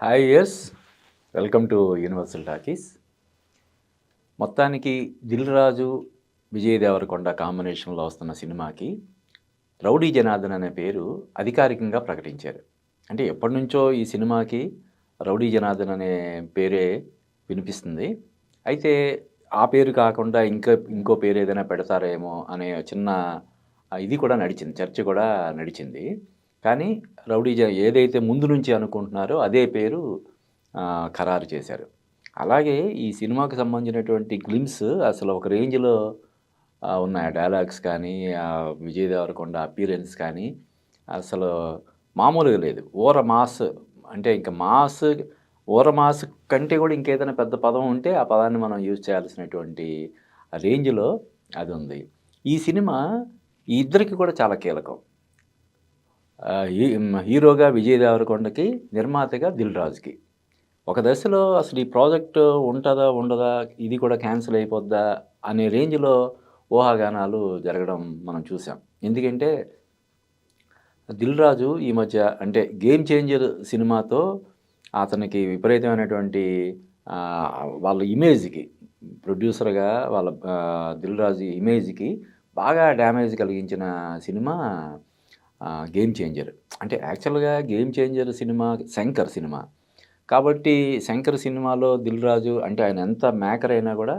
Hi years welcome to Universal Talkies. మొత్తానికి దిల్ రాజు విజయ్ దేవరకొండ కాంబినేషన్లో వస్తున్న సినిమాకి రౌడీ జనార్దన్ అనే పేరు అధికారికంగా ప్రకటించారు. అంటే ఎప్పటి నుంచో ఈ సినిమాకి రౌడీ జనార్దన్ అనే పేరే వినిపిస్తుంది. అయితే ఆ పేరు కాకుండా ఇంకా ఇంకో పేరు ఏదైనా పెడతారేమో అనే చిన్న ఇది కూడా నడిచింది చర్చ కూడా నడిచింది. కానీ రౌడీ జ ఏదైతే ముందు నుంచి అనుకుంటున్నారో అదే పేరు ఖరారు చేశారు. అలాగే ఈ సినిమాకు సంబంధించినటువంటి గ్లిమ్స్ అసలు ఒక రేంజ్లో ఆ, ఉన్నాయి. డైలాగ్స్ కానీ ఆ విజయ్ దేవరకొండ అపీరెన్స్ కానీ అసలు మామూలుగా లేదు. ఓర మాస్ అంటే ఇంకా మాస్ ఓర మాస్ కంటే కూడా ఇంకేదైనా పెద్ద పదం ఉంటే ఆ పదాన్ని మనం యూజ్ చేయాల్సినటువంటి ఆ రేంజ్లో అది ఉంది. ఈ సినిమా ఈ ఇద్దరికి కూడా చాలా కీలకం. హీరోగా విజయ్ దేవరకొండకి నిర్మాతగా దిల్ రాజుకి. ఒక దశలో అసలు ఈ ప్రాజెక్ట్ ఉంటుందా ఉండదా ఇది కూడా క్యాన్సిల్ అయిపోద్దా అనే రేంజ్లో ఊహాగానాలు జరగడం మనం చూసాం ఎందుకంటే దిల్ రాజు ఈ మధ్య అంటే గేమ్ చేంజర్ సినిమాతో అతనికి విపరీతమైనటువంటి వాళ్ళ ఇమేజ్కి ప్రొడ్యూసర్గా వాళ్ళ దిల్ రాజు ఇమేజ్కి బాగా డ్యామేజ్ కలిగించిన సినిమా గేమ్ చేంజర్. అంటే యాక్చువల్గా Game Changer cinema Shankar cinema. కాబట్టి శంకర్ సినిమాలో దిల్ రాజు అంటే ఆయన ఎంత మేకర్ అయినా కూడా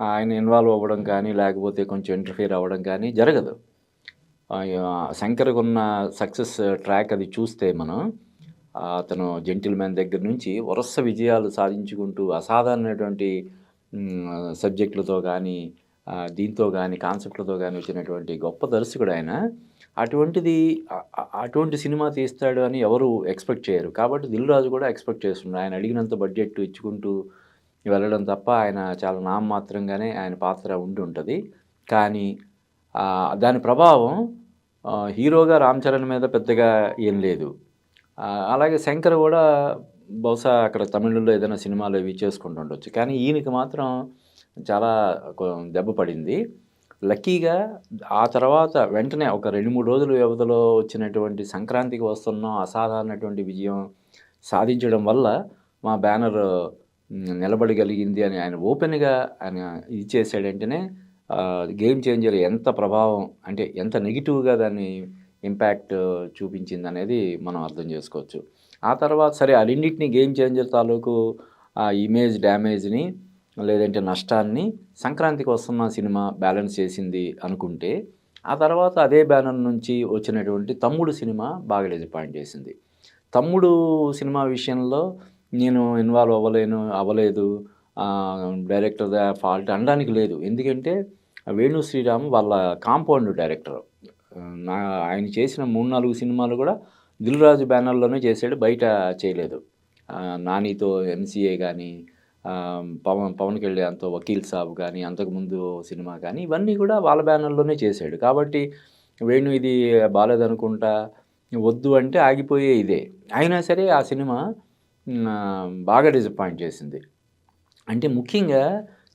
ఆయన ఇన్వాల్వ్ అవ్వడం కానీ లేకపోతే కొంచెం ఇంటర్ఫియర్ అవ్వడం కానీ జరగదు. శంకర్కి ఉన్న సక్సెస్ ట్రాక్ అది చూస్తే మనం అతను జెంటిల్ మ్యాన్ దగ్గర నుంచి వరుస విజయాలు సాధించుకుంటూ అసాధారణమైనటువంటి సబ్జెక్టులతో కానీ దీంతో కానీ కాన్సెప్ట్లతో కానీ వచ్చినటువంటి గొప్ప దర్శకుడు ఆయన. అటువంటిది అటువంటి సినిమా తీస్తాడు అని ఎవరు ఎక్స్పెక్ట్ చేయరు. కాబట్టి దిల్ రాజు కూడా ఎక్స్పెక్ట్ చేస్తున్నాడు ఆయన అడిగినంత బడ్జెట్ ఇచ్చుకుంటూ వెళ్ళడం తప్ప ఆయన చాలా నామమాత్రంగానే ఆయన పాత్ర ఉండి ఉంటుంది కానీ దాని ప్రభావం హీరోగా రామ్ చరణ్ మీద పెద్దగా ఏం లేదు. అలాగే శంకర్ కూడా బహుశా అక్కడ తమిళంలో ఏదైనా సినిమాలు ఇవి చేసుకుంటుండొచ్చు. కానీ ఈయనకి మాత్రం చాలా కొ- దెబ్బ పడింది. లక్కీగా ఆ తర్వాత వెంటనే ఒక రెండు మూడు రోజుల వ్యవధిలో వచ్చినటువంటి సంక్రాంతికి వస్తున్న అసాధారణటువంటి విజయం సాధించడం వల్ల మా బ్యానర్ నిలబడగలిగింది అని ఆయన ఓపెన్గా ఆయన ఇది చేసాడంటేనే గేమ్ చేంజర్ ఎంత ప్రభావం అంటే ఎంత నెగిటివ్గా దాన్ని ఇంపాక్ట్ చూపించింది అనేది మనం అర్థం చేసుకోవచ్చు. ఆ తర్వాత సరే ఆ గేమ్ చేంజర్ తాలూకు ఆ ఇమేజ్ డ్యామేజ్ని లేదంటే నష్టాన్ని సంక్రాంతికి వస్తున్న సినిమా బ్యాలెన్స్ చేసింది అనుకుంటే ఆ తర్వాత అదే బ్యానర్ నుంచి వచ్చినటువంటి తమ్ముడు సినిమా బాగా డిసప్పాయింట్ చేసింది. తమ్ముడు సినిమా విషయంలో నేను ఇన్వాల్వ్ అవ్వలేను అవ్వలేదు డైరెక్టర్ ద ఫాల్ట్ అనడానికి లేదు. ఎందుకంటే వేణు శ్రీరామ్ వాళ్ళ కాంపౌండ్ డైరెక్టర్. నా ఆయన చేసిన మూడు నాలుగు సినిమాలు కూడా దిల్ రాజు బ్యానర్లోనే చేశాడు బయట చేయలేదు. నానితో ఎంసీఏ కానీ పవన్ పవన్ కళ్యాణ్తో వకీల్ సాబ్ కానీ అంతకుముందు సినిమా కానీ ఇవన్నీ కూడా వాళ్ళ బ్యానర్లోనే చేశాడు. కాబట్టి వేణు ఇది బాగాలేదనుకుంటా వద్దు అంటే ఆగిపోయే ఇదే. అయినా సరే ఆ సినిమా బాగా డిసప్పాయింట్ చేసింది. అంటే ముఖ్యంగా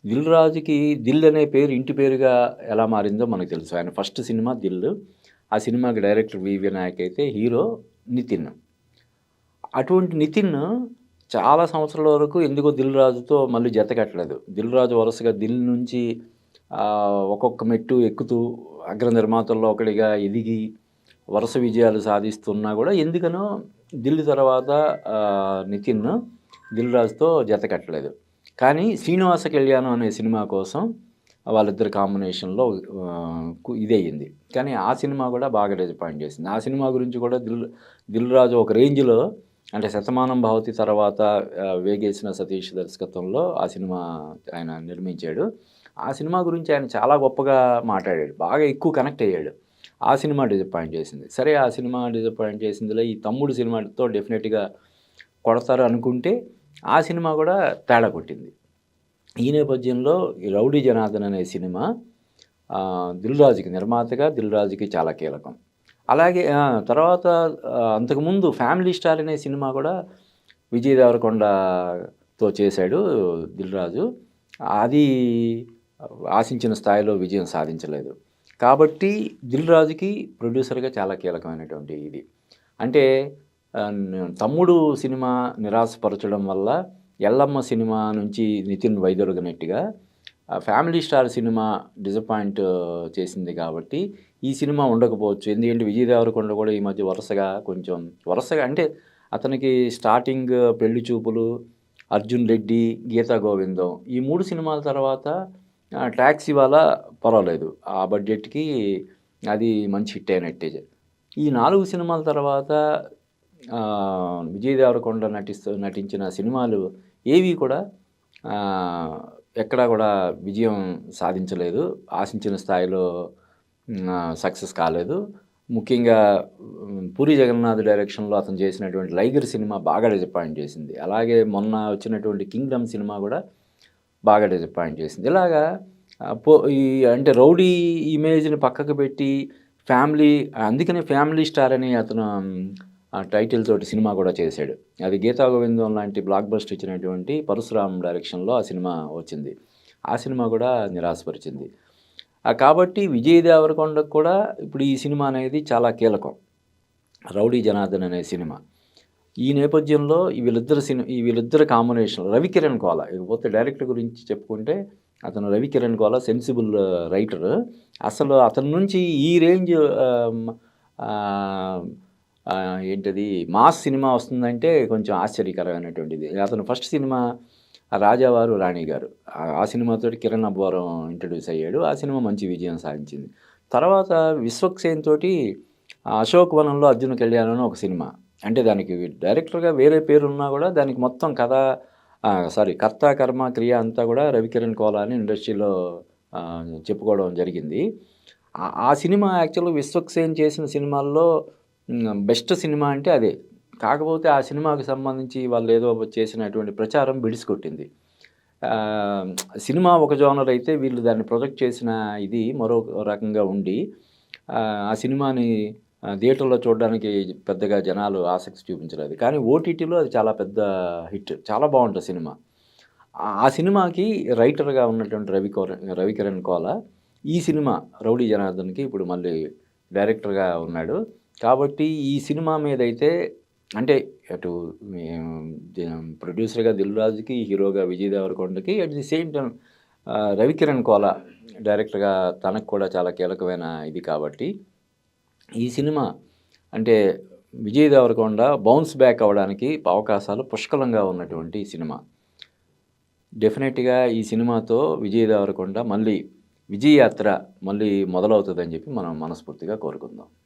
దిల్ రాజుకి దిల్ అనే పేరు ఇంటి పేరుగా ఎలా మారిందో మనకు తెలుసు. ఆయన ఫస్ట్ సినిమా దిల్ ఆ సినిమాకి డైరెక్టర్ వి వినాయక్ అయితే హీరో నితిన్. అటువంటి నితిన్ చాలా సంవత్సరాల వరకు ఎందుకో దిల్ రాజుతో మళ్ళీ జత కట్టలేదు. దిల్ రాజు వరుసగా దిల్ నుంచి ఒక్కొక్క మెట్టు ఎక్కుతూ అగ్ర నిర్మాతల్లో ఒకటిగా ఎదిగి వరుస విజయాలు సాధిస్తున్నా కూడా ఎందుకనో దిల్ తర్వాత నితిన్ దిల్ రాజుతో జత కట్టలేదు. కానీ శ్రీనివాస కళ్యాణం అనే సినిమా కోసం వాళ్ళిద్దరు కాంబినేషన్లో ఇదయ్యింది కు- కానీ ఆ సినిమా కూడా బాగా డిసప్పాయింట్ చేసింది. ఆ సినిమా గురించి కూడా దిల్ దిల్ రాజు ఒక రేంజ్లో అంటే శతమానం భవతి తర్వాత వేగేసిన సతీష్ దర్శకత్వంలో ఆ సినిమా ఆయన నిర్మించాడు. ఆ సినిమా గురించి ఆయన చాలా గొప్పగా మాట్లాడాడు. బాగా ఎక్కువ కనెక్ట్ అయ్యాడు. ఆ సినిమా డిసప్పాయింట్ చేసింది. సరే ఆ సినిమా డిసప్పాయింట్ చేసిందిలో ఈ తమ్ముడు సినిమాతో డెఫినెట్గా కొడతారు అనుకుంటే ఆ సినిమా కూడా తేడా కొట్టింది. ఈ నేపథ్యంలో ఈ రౌడీ జనార్దన్ అనే సినిమా దిల్రాజుకి దిల్ రాజుకి నిర్మాతగా దిల్ రాజుకి చాలా కీలకం. అలాగే తర్వాత అంతకుముందు ఫ్యామిలీ స్టార్ అనే సినిమా కూడా విజయ్ దేవరకొండతో చేశాడు దిల్ రాజు. అది ఆశించిన స్థాయిలో విజయం సాధించలేదు. కాబట్టి దిల్ రాజుకి ప్రొడ్యూసర్గా చాలా కీలకమైనటువంటి ఇది. అంటే తమ్ముడు సినిమా నిరాశపరచడం వల్ల ఎల్లమ్మ సినిమా నుంచి నితిన్ వైదొలగినట్టుగా ఫ్యామిలీ స్టార్ సినిమా డిసప్పాయింట్ చేసింది కాబట్టి ఈ సినిమా ఉండకపోవచ్చు. ఎందుకంటే విజయ్ దేవరకొండ కూడా ఈ మధ్య వరుసగా కొంచెం వరుసగా అంటే అతనికి స్టార్టింగ్ పెళ్ళి చూపులు అర్జున్ రెడ్డి గీతా గోవిందం. ఈ మూడు సినిమాల తర్వాత ట్యాక్సీ వాళ్ళ పర్వాలేదు. ఆ బడ్జెట్కి అది మంచి హిట్ అయినట్టే. ఈ నాలుగు సినిమాల తర్వాత విజయ్ దేవరకొండ నటిస్తూ నటించిన సినిమాలు ఏవి కూడా ఎక్కడా కూడా విజయం సాధించలేదు. ఆశించిన స్థాయిలో సక్సెస్ కాలేదు. ముఖ్యంగా పూరి జగన్నాథ్ డైరెక్షన్లో అతను చేసినటువంటి లైగర్ సినిమా బాగా డిసప్పాయింట్ చేసింది. అలాగే మొన్న వచ్చినటువంటి కింగ్డమ్ సినిమా కూడా బాగా డిసప్పాయింట్ చేసింది. ఇలాగా పో ఈ అంటే రౌడీ ఇమేజ్ని పక్కకు పెట్టి ఫ్యామిలీ అందుకనే ఫ్యామిలీ స్టార్ అని అతను టైటిల్ తోటి సినిమా కూడా చేశాడు. అది గీతా గోవిందం లాంటి బ్లాక్ బస్ట్ ఇచ్చినటువంటి పరశురామ్ డైరెక్షన్లో ఆ సినిమా వచ్చింది. ఆ సినిమా కూడా నిరాశపరిచింది. కాబట్టి విజయ్ దేవరకొండకు కూడా ఇప్పుడు ఈ సినిమా అనేది చాలా కీలకం. రౌడీ జనార్దన్ అనే సినిమా. ఈ నేపథ్యంలో వీళ్ళిద్దరు సినిమా వీళ్ళిద్దరు కాంబినేషన్ రవికిరణ్ కోల ఇకపోతే డైరెక్టర్ గురించి చెప్పుకుంటే అతను రవికిరణ్ కోల సెన్సిబుల్ రైటర్ అసలు అతని నుంచి ఈ రేంజ్ ఏంటది మాస్ సినిమా వస్తుందంటే కొంచెం ఆశ్చర్యకరమైనటువంటిది. అతను ఫస్ట్ సినిమా రాజావారు రాణి గారు. ఆ- సినిమాతోటి సినిమాతో కిరణ్ అబ్బవరం ఇంట్రడ్యూస్ అయ్యాడు. ఆ సినిమా మంచి విజయం సాధించింది. తర్వాత విశ్వక్సేన్ తోటి అశోక్ వనంలో అర్జున కళ్యాణ్ అని ఒక సినిమా. అంటే దానికి డైరెక్టర్గా వేరే పేరు ఉన్నా కూడా దానికి మొత్తం కథ సారీ కర్త కర్మ క్రియ అంతా కూడా రవికిరణ్ కోలా అని ఇండస్ట్రీలో చెప్పుకోవడం జరిగింది. ఆ సినిమా యాక్చువల్గా విశ్వక్సేన్ చేసిన సినిమాల్లో బెస్ట్ సినిమా అంటే అదే. కాకపోతే ఆ సినిమాకి సంబంధించి వాళ్ళు ఏదో చేసినటువంటి ప్రచారం బిడిసికొట్టింది సినిమా ఒక జోనర్ అయితే వీళ్ళు దాన్ని ప్రొజెక్ట్ చేసిన ఇది మరో రకంగా ఉండి ఆ, సినిమాని థియేటర్లో చూడడానికి పెద్దగా జనాలు ఆసక్తి చూపించలేదు కానీ ఓటీటీలో అది చాలా పెద్ద హిట్ చాలా బాగుంటుంది సినిమా. ఆ- సినిమాకి రైటర్గా ఉన్నటువంటి రవి రవికిరణ్ కోల ఈ సినిమా రౌడీ జనార్దన్కి ఇప్పుడు మళ్ళీ డైరెక్టర్గా ఉన్నాడు. కాబట్టి ఈ సినిమా మీద అయితే అంటే అటు ప్రొడ్యూసర్గా దిల్ రాజుకి హీరోగా Vijay దేవరకొండకి at the same time Ravikiran Kola డైరెక్టర్గా తనకు కూడా చాలా కీలకమైన ఇది కాబట్టి ఈ సినిమా అంటే విజయ్ దేవరకొండ బౌన్స్ బ్యాక్ అవ్వడానికి అవకాశాలు పుష్కలంగా ఉన్నటువంటి సినిమా. డెఫినెట్గా ఈ సినిమాతో విజయ్ దేవరకొండ మళ్ళీ విజయ్ యాత్ర మళ్ళీ మొదలవుతుందని చెప్పి మనం మనస్ఫూర్తిగా కోరుకుందాం.